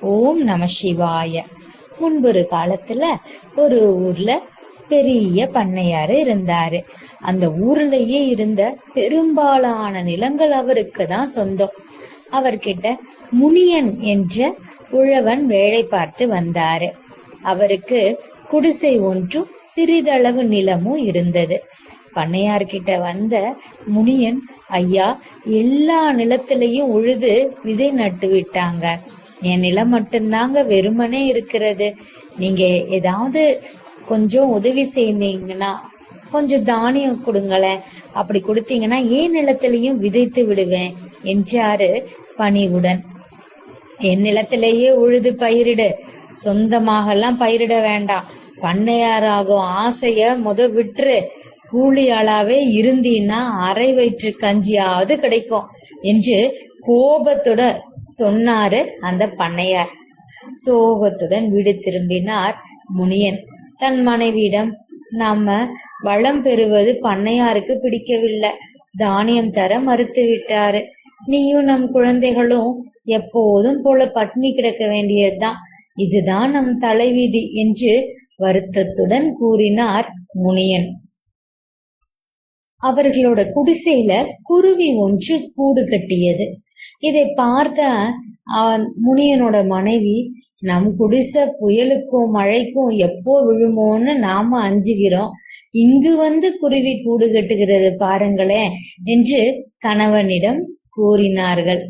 ஓம் நம சிவாய. முன்பொரு காலத்துல ஒரு ஊர்ல பெரிய பண்ணையாரு இருந்தாரு. அந்த ஊர்லயே இருந்த பெரும்பாலான நிலங்கள் அவருக்கு தான் சொந்தம். அவர்கிட்ட முனியன் என்ற உழவன் வேலை பார்த்து வந்தாரு. அவருக்கு குடிசை ஒன்றும் சிறிதளவு நிலமும் இருந்தது. பண்ணையார்கிட்ட வந்த முனியன் ஐயா எல்லா நிலத்திலையும் உழுது விதை நட்டு விட்டாங்க. என் நிலம் மட்டும்தாங்க வெறுமனே இருக்கிறது. நீங்க ஏதாவது கொஞ்சம் உதவி செய்தீங்கன்னா கொஞ்சம் தானியம் கொடுங்களேன். அப்படி கொடுத்தீங்கன்னா ஏன் நிலத்திலையும் விதைத்து விடுவேன் என்றாரு பணிவுடன். என் நிலத்திலேயே உழுது பயிரிடு. சொந்தமாகலாம் பயிரிட வேண்டாம். பண்ணையாராகும் ஆசைய முத விட்டுரு. கூலி இருந்தீன்னா அரை வயிற்று கஞ்சியாவது கிடைக்கும் என்று கோபத்தோட சொன்னாரு அந்த பண்ணையார். சோகத்துடன் வீடு திரும்பினார் முனியன். தன் மனைவியிடம் நாம வளம் பெறுவது பண்ணையாருக்கு பிடிக்கவில்லை. தானியம் தர மறுத்து விட்டாரு நீயும் நம் குழந்தைகளும் எப்போதும் போல பட்னி கிடக்க வேண்டியதுதான். இதுதான் நம் தலைவிதி என்று வருத்தத்துடன் கூறினார் முனியன். அவர்களோட குடிசையில குருவி ஒன்று கூடு கட்டியது. இதை பார்த்த முனியனோட மனைவி நம் குடிசை புயலுக்கும் மழைக்கும் எப்போ விழுமோன்னு நாம அஞ்சுகிறோம். இங்கு வந்து குருவி கூடு கட்டுகிறது பாருங்களேன் என்று கணவனிடம் கூறினார்கள்.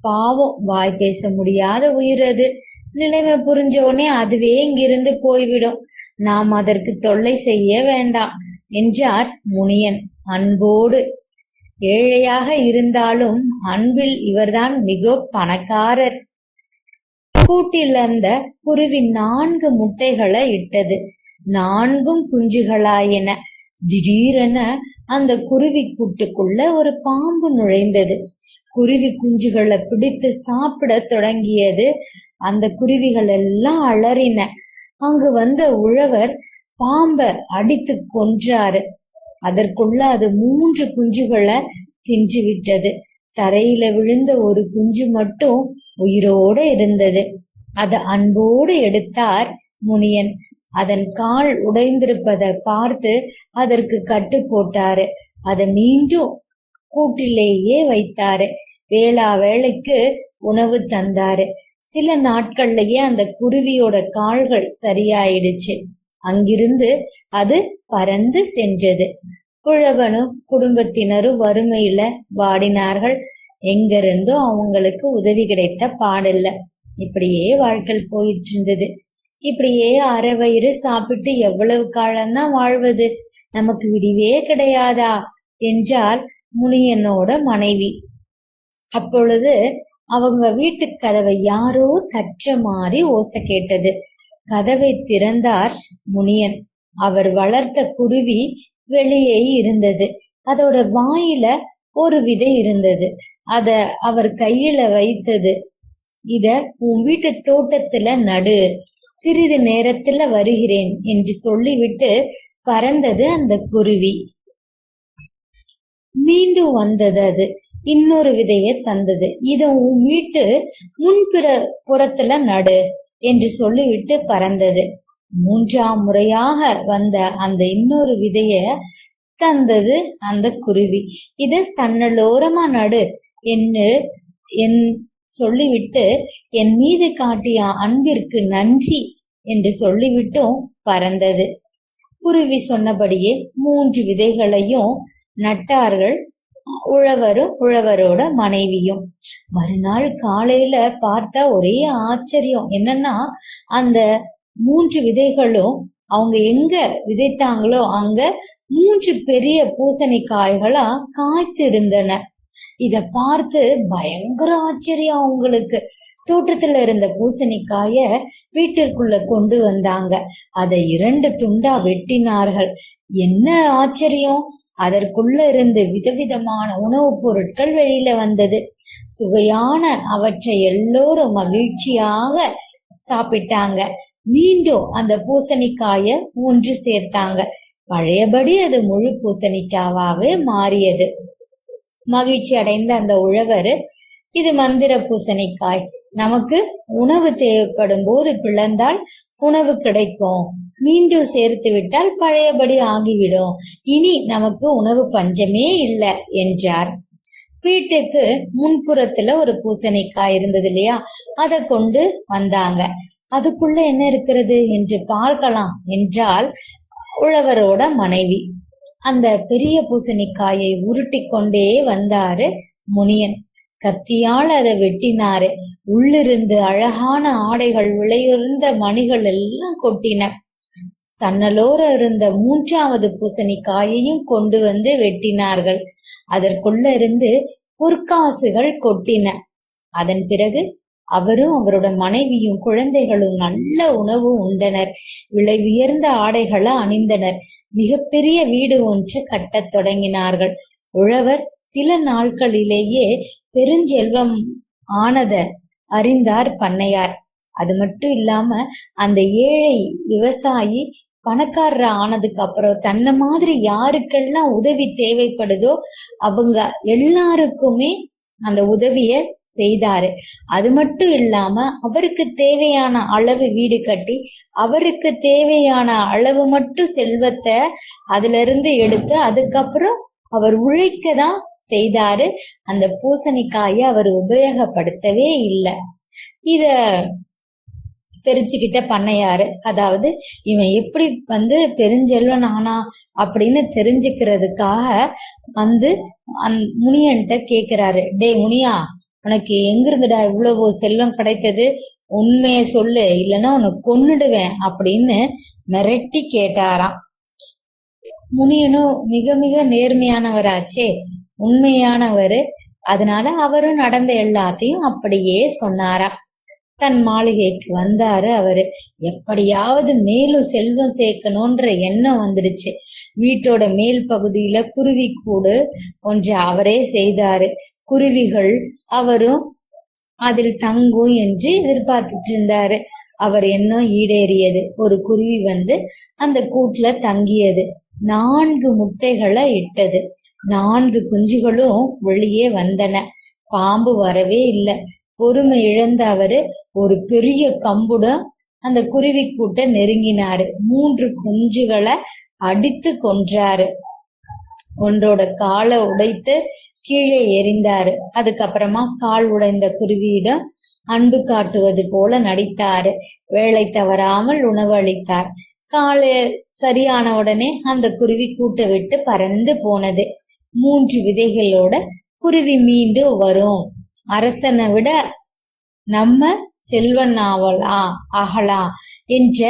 பாவம் வாய் பேச முடியாத உயிர் அது. நிலைமை புரிஞ்ச உடனே அதுவே இங்கிருந்து போய்விடும். நாம் அதற்கு தொல்லை செய்ய வேண்டாம் என்றார் முனியன் அன்போடு. ஏழையாக இருந்தாலும் அன்பில் இவர்தான் மிக பணக்காரர். கூட்டிலிருந்த குருவி நான்கு முட்டைகளை இட்டது. நான்கும் குஞ்சுகளாயின. திடீரென அந்த குருவி கூட்டுக்குள்ள ஒரு பாம்பு நுழைந்தது. குருவி குஞ்சுகளை பிடித்து சாப்பிட தொடங்கியது. அந்த குருவிகள் எல்லாம் அலறின. அங்கு வந்த உழவர் பாம்ப அடித்து கொன்றாரு. அதற்குள்ள அது மூன்று குஞ்சுகளை தின்று விட்டது தரையில விழுந்த ஒரு குஞ்சு மட்டும் உயிரோட இருந்தது. அதை அன்போடு எடுத்தார் முனியன். அதன் கால் உடைந்திருப்பதை பார்த்து அதற்கு கட்டு போட்டாரு. அதை மீண்டும் கூட்டிலேயே வைத்தாரு. வேளா வேளைக்கு உணவு தந்தாரு. சில நாட்கள்லயே அந்த குருவியோட கால்கள் சரியாயிடுச்சு. அங்கிருந்து அது பறந்து சென்றது. குழவனும் குடும்பத்தினரும் வறுமையில வாடினார்கள். எங்கிருந்தோ அவங்களுக்கு உதவி கிடைத்த பாடல்ல. இப்படியே வாழ்க்கை போயிட்டு இருந்தது இப்படியே அரை வயிறு சாப்பிட்டு எவ்வளவு காலம்தான் வாழ்வது? நமக்கு விடிவே கிடையாதா? என்றால் முனியனோட மனைவி. அப்பொழுது அவங்க வீட்டு கதவை யாரோ தற்ற மாதிரி ஓசை கேட்டது. கதவை திறந்தார் முனியன். அவர் வளர்த்த குருவி வெளியே இருந்தது. அதோட வாயில ஒரு விதை இருந்தது. அத அவர் கையில வைத்தது. இத உன் வீட்டு தோட்டத்துல நடு. சிறிது நேரத்துல வருகிறேன் என்று சொல்லிவிட்டு பறந்தது அந்த குருவி. மீண்டும் வந்தது அது. இன்னொரு விதைய தந்தது. இதை உன் வீட்டு முன்புற புறத்துல நடு என்று சொல்லிவிட்டு பறந்தது. மூன்றாம் முறையாக வந்த அந்த இன்னொரு விதைய தந்தது அந்த குருவி. இத சன்னலோரமா நடு என்று என் சொல்லிவிட்டு என் மீது காட்டிய அன்பிற்கு நன்றி என்று சொல்லிவிட்டும் பறந்தது. குருவி சொன்னபடியே மூன்று விதைகளையும் நட்டார்கள். உழவரும் உழவரோட மனைவியும். மறுநாள் காலையில பார்த்தா ஒரே ஆச்சரியம் என்னன்னா அந்த மூன்று விதைகளும் அவங்க எங்க விதைத்தாங்களோ அங்க மூன்று பெரிய பூசணிக்காய்களா காய்த்து இருந்தன இத பார்த்து பயங்கர ஆச்சரியம் அவங்களுக்கு. தோட்டத்துல இருந்த பூசணிக்காய வீட்டிற்குள்ள கொண்டு வந்தாங்க. அதை இரண்டு துண்டா வெட்டினார்கள். என்ன ஆச்சரியம்! அதற்குள்ள இருந்து விதவிதமான உணவுப் பொருட்கள் வெளியில வந்தது. சுவையான அவற்றை எல்லோரும் மகிழ்ச்சியாக சாப்பிட்டாங்க. மீண்டும் அந்த பூசணிக்காய ஒன்று சேர்த்தாங்க. பழையபடி அது முழு பூசணிக்காவாகவே மாறியது. மகிழ்ச்சி அடைந்த அந்த உழவர் இது மந்திர பூசணிக்காய். நமக்கு உணவு தேவைப்படும் போது பிளந்தால் உணவு கிடைக்கும். மீண்டும் சேர்த்து விட்டால் பழையபடி ஆகிவிடும். இனி நமக்கு உணவு பஞ்சமே இல்லை என்றார். வீட்டுக்கு முன்புறத்துல ஒரு பூசணிக்காய் இருந்தது இல்லையா? அதை கொண்டு வந்தாங்க. அதுக்குள்ள என்ன இருக்கிறது என்று பார்க்கலாம் என்றால் உழவரோட மனைவி. அந்த பெரிய பூசணிக்காயை உருட்டி கொண்டே வந்தாரு முனியன். கத்தியால் அதை வெட்டினாரு. உள்ளிருந்து அழகான ஆடைகள் விலையுறந்த மணிகள் எல்லாம் கொட்டின. சன்னலோர இருந்த மூன்றாவது பூசணிக்காயையும் கொண்டு வந்து வெட்டினார்கள். அதற்குள்ள இருந்து பொற்காசுகள் கொட்டின. அதன் பிறகு அவரும் அவரோட மனைவியும் குழந்தைகளும் நல்ல உணவு உண்டனர். விலை உயர்ந்த ஆடைகளை அணிந்தனர். மிகப்பெரிய வீடு ஒன்று கட்டத் தொடங்கினார்கள். உழவர் சில நாட்களிலேயே பெருஞ்செல்வம் ஆனத அறிந்தார் பண்ணையார். அது மட்டும் இல்லாம அந்த ஏழை விவசாயி பணக்காரர் ஆனதுக்கு அப்புறம் தன்னை மாதிரி யாருக்கெல்லாம் உதவி தேவைப்படுதோ அவங்க எல்லாருக்குமே அந்த உதவிய செய்தாரு. அது மட்டும் இல்லாம அவருக்கு தேவையான அளவு வீடு கட்டி அவருக்கு தேவையான அளவு மட்டும் செல்வத்தை அதுல இருந்து எடுத்து அதுக்கப்புறம் அவர் உழைக்க தான் செய்தாரு. அந்த பூசணிக்காயை அவர் உபயோகப்படுத்தவே இல்லை. இத தெரிஞ்சுக்கிட்ட பண்ணையாரு. அதாவது இவன் எப்படி வந்து பெருஞ்செல்வன் ஆனா அப்படின்னு தெரிஞ்சுக்கிறதுக்காக வந்து அந் முனியன்ட்ட கேக்குறாரு. டே முனியா உனக்கு எங்கிருந்துடா இவ்வளவு செல்வம் கிடைத்தது? உண்மையை சொல்லு இல்லைன்னா உனக்கு கொன்னுடுவேன் அப்படின்னு மிரட்டி கேட்டாராம். முனியனும் மிக மிக நேர்மையானவராச்சே உண்மையானவர். அதனால அவரும் நடந்த எல்லாத்தையும் அப்படியே சொன்னாராம். தன் மாளிகைக்கு வந்தாரு அவரு. எப்படியாவது மேலும் செல்வம் சேர்க்கணும்ன்ற எண்ணம் வந்துடுச்சு. வீட்டோட மேல் பகுதியில குருவி கூடு ஒன்று அவரே செய்தாரு. குருவிகள் அவரும் அதில் தங்கும் என்று எதிர்பார்த்துட்டு இருந்தாரு. அவர் எண்ணம் ஈடேறியது. ஒரு குருவி வந்து அந்த கூட்டுல தங்கியது. நான்கு முட்டைகளை இட்டது. நான்கு குஞ்சுகளும் வெளியே வந்தன. பாம்பு வரவே இல்லை. பொறுமை இழந்த அவரு ஒரு பெரிய கம்புடன் அந்த குருவி கூட்ட நெருங்கினாரு. மூன்று குஞ்சுகளை அடித்து கொன்றாரு. ஒன்றோட காலை உடைத்து கீழே எரிந்தாரு அதுக்கப்புறமா கால் உடைந்த குருவியிடம் அன்பு காட்டுவது போல நடித்தாரு. வேலை தவறாமல் உணவு அளித்தார். காலை சரியான உடனே அந்த குருவி கூட்ட விட்டு பறந்து போனது. மூன்று விதைகளோட குருவி மீண்டும் வரும். அரசனை விட நம்ம செல்வன் ஆவலாம் ஆகலாம் என்ற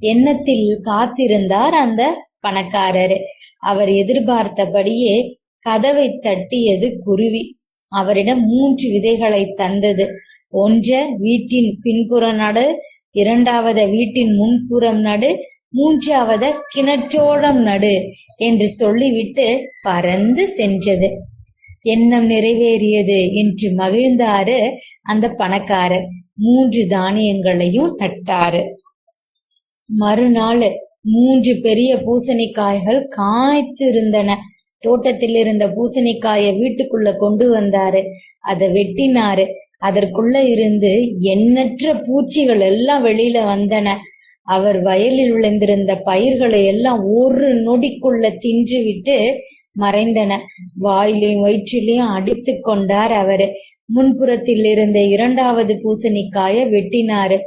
எண்ணத்தில் காத்திருந்தார் அந்த பணக்காரர். அவர் எதிர்பார்த்தபடியே கதவை தட்டியது குருவி. அவரிடம் மூன்று விதைகளை தந்தது. ஒன்ற வீட்டின் பின்புறம் நடு இரண்டாவது வீட்டின் முன்புறம் நடு மூன்றாவது கிணற்றோடம் நடு என்று சொல்லிவிட்டு பறந்து சென்றது. எண்ணம் நிறைவேறியது என்று மகிழ்ந்தாரு அந்த பணக்காரர். மூன்று தானியங்களையும் நட்டாரு. மறுநாள் மூன்று பெரிய பூசணிக்காய்கள் காய்த்து இருந்தன தோட்டத்தில் இருந்த பூசணிக்காய வீட்டுக்குள்ள கொண்டு வந்தாரு. அதை வெட்டினாரு. அதற்குள்ள இருந்து எண்ணற்ற பூச்சிகள் எல்லாம் வெளியில வந்தன. அவர் வயலில் விளைந்திருந்த பயிர்களை எல்லாம் ஒரு நொடிக்குள்ள திஞ்சு விட்டு மறைந்தன. வாயிலையும் வயிற்றிலையும் அடித்து கொண்டார் அவரு. முன்புறத்தில் இருந்த இரண்டாவது பூசணிக்காய வெட்டினாரு.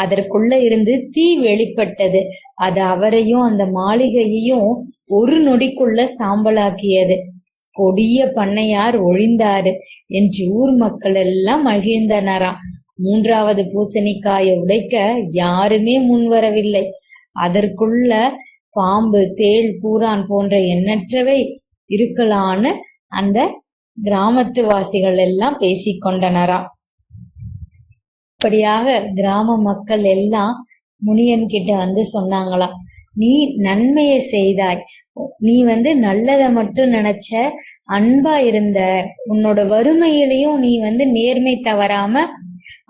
அதற்குள்ள இருந்து தீ வெளிப்பட்டது. அது அவரையும் அந்த மாளிகையையும் ஒரு நொடிக்குள்ள சாம்பலாக்கியது. கொடிய பண்ணையார் ஒழிந்தாரு. என்று ஊர் மக்கள் எல்லாம் மகிழ்ந்தனராம் மூன்றாவது பூசணிக்காயை உடைக்க யாருமே முன்வரவில்லை. அதற்குள்ள பாம்பு தேள் பூரான் போன்ற எண்ணற்றவை இருக்கலான்னு அந்த கிராமத்து வாசிகள் எல்லாம் பேசிக்கொண்டனராம் இப்படியாக கிராம மக்கள் எல்லாம் முனியன் கிட்ட வந்து சொன்னாங்களாம் நீ நன்மையை செய்தாய். நீ வந்து நல்லதை மட்டும் நினைச்ச அன்பா இருந்த உன்னோட வறுமையிலையும் நீ வந்து நேர்மை தவறாம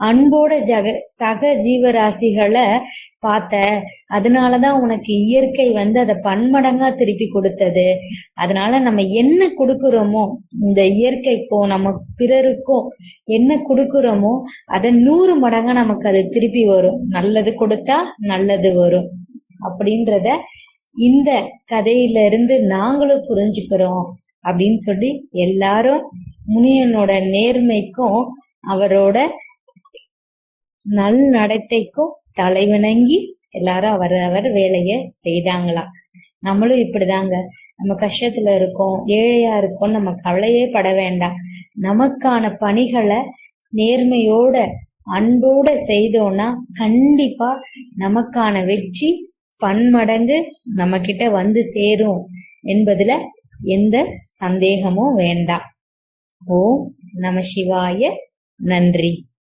அன்போட ஜக சக ஜீவராசிகளை பார்த்த அதனாலதான் உனக்கு இயற்கை வந்து அதை பன்மடங்கா திருப்பி கொடுத்தது. அதனால நம்ம என்ன கொடுக்கிறோமோ இந்த இயற்கைக்கும் நம்ம பிறருக்கும் என்ன கொடுக்கிறோமோ அதை நூறு மடங்கா நமக்கு அது திருப்பி வரும். நல்லது கொடுத்தா நல்லது வரும். அப்படின்றத இந்த கதையில இருந்து நாங்களும் புரிஞ்சுக்கிறோம் அப்படின்னு சொல்லி எல்லாரும் முனியனோட நேர்மைக்கும் அவரோட நல் நடத்தைக்கும் தலைவணங்கி எல்லாரும் அவர் அவர் வேலையை செய்தாங்களாம். நம்மளும் இப்படிதாங்க. நம்ம கஷ்டத்துல இருக்கோம் ஏழையா இருக்கோம் நம்ம கவலையே பட வேண்டாம். நமக்கான பணிகளை நேர்மையோட அன்போட செய்தோம்னா கண்டிப்பா நமக்கான வெற்றி பன்மடங்கு நம்ம கிட்ட வந்து சேரும் என்பதுல எந்த சந்தேகமும் வேண்டாம். ஓம் நம சிவாய. நன்றி.